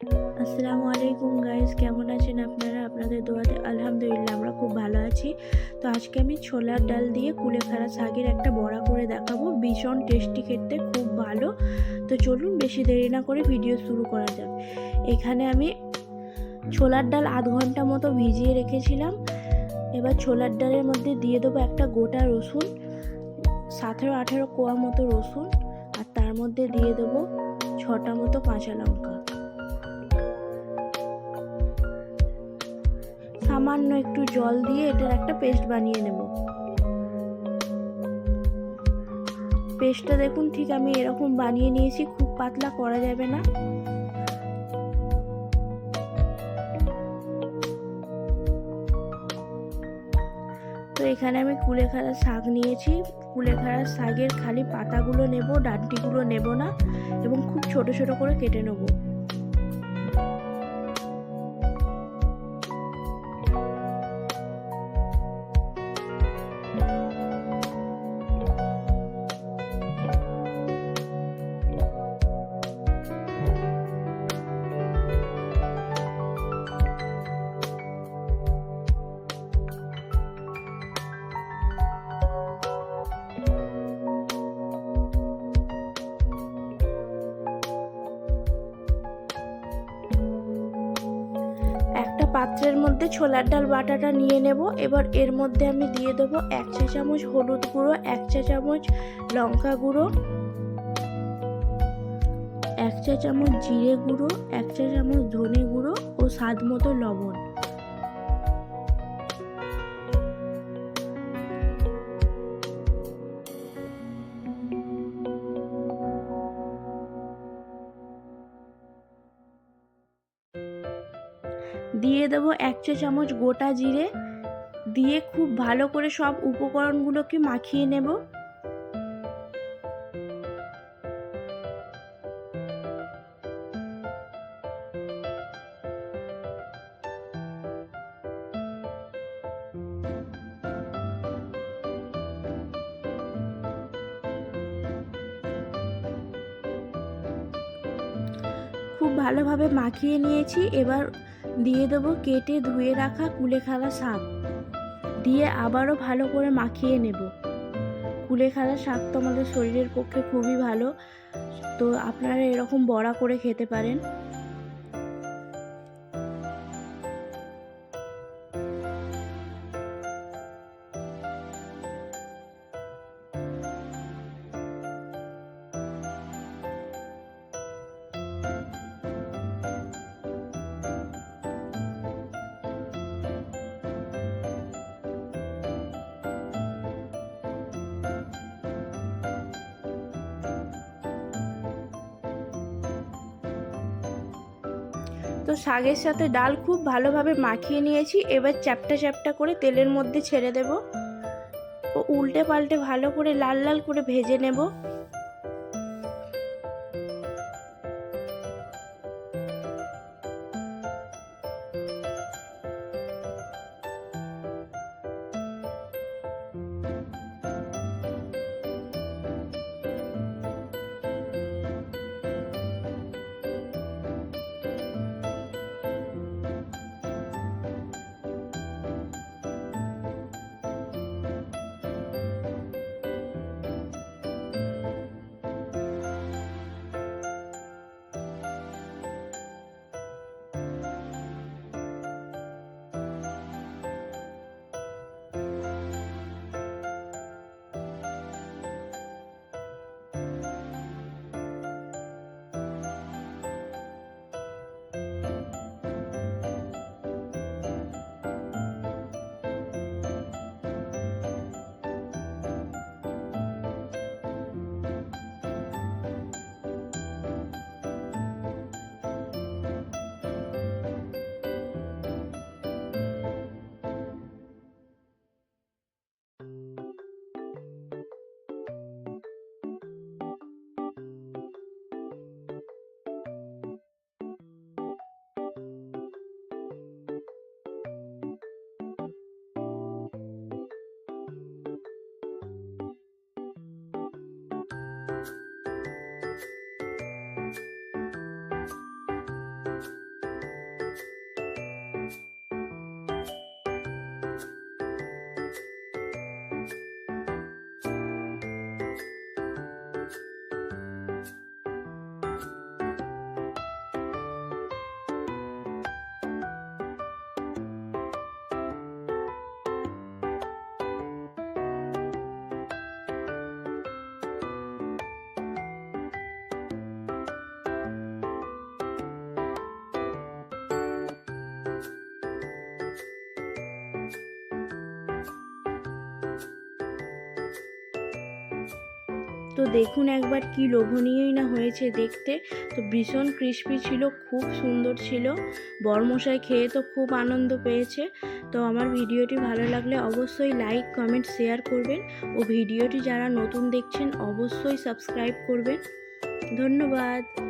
আসসালামু আলাইকুম গাইস, কেমন আছেন আপনারা? আপনাদের দোয়াতে আলহামদুলিল্লাহ আমরা খুব ভালো আছি। তো আজকে আমি ছোলার ডাল দিয়ে কুলেখাড়া শাকের একটা বড়া করে দেখাবো। ভীষণ টেস্টি খেতে, খুব ভালো। তো চলুন বেশি দেরি না করে ভিডিও শুরু করা যাক। এখানে আমি ছোলার ডাল আধ ঘণ্টা মতো ভিজিয়ে রেখেছিলাম। এবার ছোলার ডালের মধ্যে দিয়ে দেবো একটা গোটা রসুন, সতেরো আঠেরো কোয়া মতো রসুন, আর তার মধ্যে দিয়ে দেবো ছটা মতো কাঁচা লঙ্কা। সামান্য একটু জল দিয়ে এটার একটা পেস্ট বানিয়ে নেব। পেস্টটা দেখুন, ঠিক আমি এরকম বানিয়ে নিয়েছি, খুব পাতলা করা যাবে না। তো এখানে আমি কুলেখাড়া শাক নিয়েছি। কুলেখাড়া শাকের খালি পাতাগুলো নেব, ডান্টিগুলো নেব না, এবং খুব ছোট ছোট করে কেটে নেব। পাত্রের মধ্যে ছোলার ডাল, বাটাটা নিয়ে নেব। এবার এর মধ্যে আমি দিয়ে দেবো এক চা চামচ হলুদ গুঁড়ো, এক চা চামচ লঙ্কা গুঁড়ো, এক চা চামচ জিরে গুঁড়ো, এক চা চামচ ধনে গুঁড়ো ও স্বাদ মতো লবণ। দিয়ে দেবো এক চা চামচ গোটা জিরে, দিয়ে খুব ভালো করে সব উপকরণগুলোকে মাখিয়ে নেব। খুব ভালোভাবে মাখিয়ে নিয়েছি। এবার দিয়ে দেবো কেটে ধুয়ে রাখা কুলেখাড়া শাক। দিয়ে আবারও ভালো করে মাখিয়ে নেব। কুলেখাড়া শাক তো আমাদের শরীরের পক্ষে খুবই ভালো। তো আপনারা এরকম বড়া করে খেতে পারেন। তো শাকের সাথে ডাল খুব ভালোভাবে মাখিয়ে নিয়েছি। এবার চ্যাপটা চ্যাপটা করে তেলের মধ্যে ছেড়ে দেব। ও উল্টে পাল্টে ভালো করে লাল লাল করে ভেজে নেব। তো দেখুন একবার কি লোভনীয়ই না হয়েছে দেখতে। তো ভীষণ ক্রিস্পি ছিল, খুব সুন্দর ছিল। বরমশাই খেয়ে তো খুব আনন্দ পেয়েছে। তো আমার ভিডিওটি ভালো লাগলে অবশ্যই লাইক কমেন্ট শেয়ার করবেন। ও ভিডিওটি যারা নতুন দেখছেন অবশ্যই সাবস্ক্রাইব করবেন। ধন্যবাদ।